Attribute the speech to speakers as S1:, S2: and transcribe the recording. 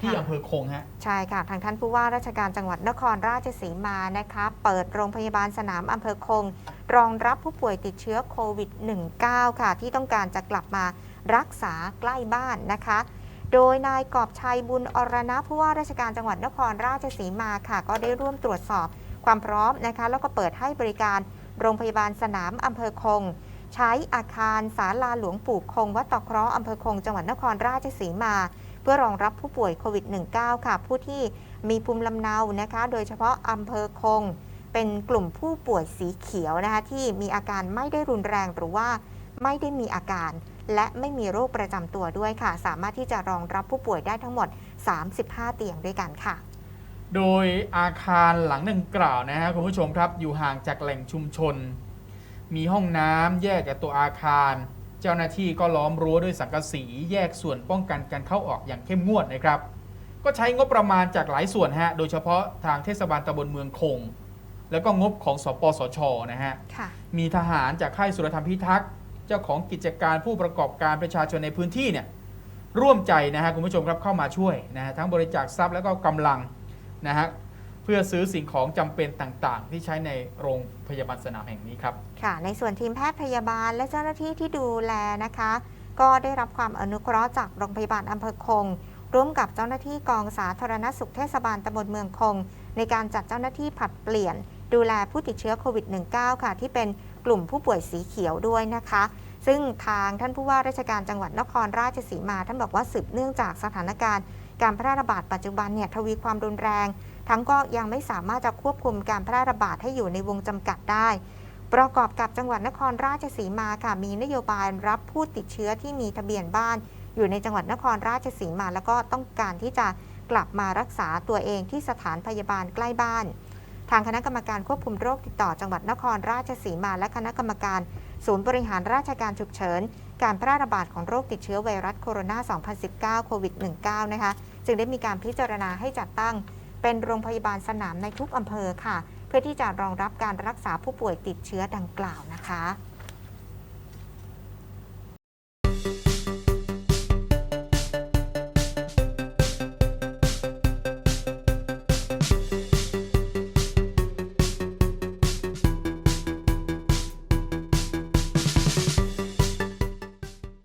S1: ที่
S2: ค่ะ
S1: อำเภอคงฮะ
S2: ใช่ค่ะ ทางท่านผู้ว่าราชการจังหวัดนครราชสีมานะคะเปิดโรงพยาบาลสนามอำเภอคง รองรับผู้ป่วยติดเชื้อโควิด -19 ค่ะ ที่ต้องการจะกลับมารักษาใกล้บ้านนะคะ โดยนายกอบชัยบุญอรณะผู้ว่าราชการจังหวัดนครราชสีมาค่ะ ก็ได้ร่วมตรวจสอบความพร้อมนะคะ แล้วก็เปิดให้บริการโรงพยาบาลสนามอำเภอคง ใช้อาคารศาลาหลวงปู่คงวัดตะเคราะห์อำเภอคงจังหวัดนครราชสีมาเพื่อรองรับผู้ป่วยโควิด -19 ค่ะ ผู้ที่มีภูมิลำเนานะคะ โดยเฉพาะอำเภอคง เป็นกลุ่มผู้ป่วยสีเขียวนะคะที่มีอาการไม่ได้รุนแรงหรือว่าไม่ได้มีอาการ และไม่มีโรคประจำตัวด้วยค่ะ สามารถที่จะรองรับผู้ป่วยได้ทั้งหมด 35 เตียงด้วยกันค่ะ
S1: โดยอาคารหลังดังกล่าวนะฮะคุณผู้ชมครับอยู่ห่างจากแหล่งชุมชน มีห้องน้ำแยกจากตัวอาคาร จ้าหน้าที่ก็ล้อมรั้วด้วยสังกะสีแยกส่วนป้องกันการเข้าออกอย่างเข้มงวดนะครับ ก็ใช้งบประมาณจากหลายส่วนฮะ โดยเฉพาะทางเทศบาลตำบลเมืองคง แล้วก็งบของสปสชนะฮะ
S2: ค่ะ
S1: มีทหารจากค่ายสุรธรรมพิทักษ์เจ้าของกิจการผู้ประกอบการประชาชนในพื้นที่เนี่ยร่วมใจนะฮะคุณผู้ชมครับเข้ามาช่วยนะฮะทั้งบริจาคทรัพย์แล้วก็กำลังนะฮะ เพื่อซื้อสิ่งของจำเป็นต่างๆ ที่ใช้ในโรงพยาบาลสนามแห่งนี้ครับ
S2: ค่ะ ในส่วนทีมแพทย์พยาบาลและเจ้าหน้าที่ที่ดูแลนะคะ ก็ได้รับความอนุเคราะห์จากโรงพยาบาลอำเภอคง ร่วมกับเจ้าหน้าที่กองสาธารณสุขเทศบาลตำบลเมืองคง ในการจัดเจ้าหน้าที่ผลัดเปลี่ยน ดูแลผู้ติดเชื้อโควิด -19 ค่ะ ที่เป็นกลุ่มผู้ป่วยสีเขียวด้วยนะคะ ซึ่งทางท่านผู้ว่าราชการจังหวัดนครราชสีมา ท่านบอกว่าสืบเนื่องจากสถานการณ์ การแพร่ระบาดปัจจุบันเนี่ยทวีความรุนแรง ทั้งก็ยังไม่สามารถจะควบคุมการแพร่ระบาดให้อยู่ในวงจำกัดได้ ประกอบกับจังหวัดนครราชสีมาค่ะมีนโยบายรับผู้ติดเชื้อที่มีทะเบียนบ้าน อยู่ในจังหวัดนครราชสีมา แล้วก็ต้องการที่จะกลับมารักษาตัวเองที่สถานพยาบาลใกล้บ้าน ทางคณะกรรมการควบคุมโรคติดต่อจังหวัดนครราชสีมา และคณะกรรมการ ศูนย์บริหารราชการฉุกเฉิน การแพร่ระบาดของโรคติดเชื้อไวรัสโคโรนา 2019 โควิด -19 นะคะ จึงได้มีการพิจารณาให้จัดตั้ง เป็นโรงพยาบาลสนามในทุกอำเภอค่ะ เพื่อที่จะรองรับการรักษาผู้ป่วยติดเชื้อดังกล่าวนะคะ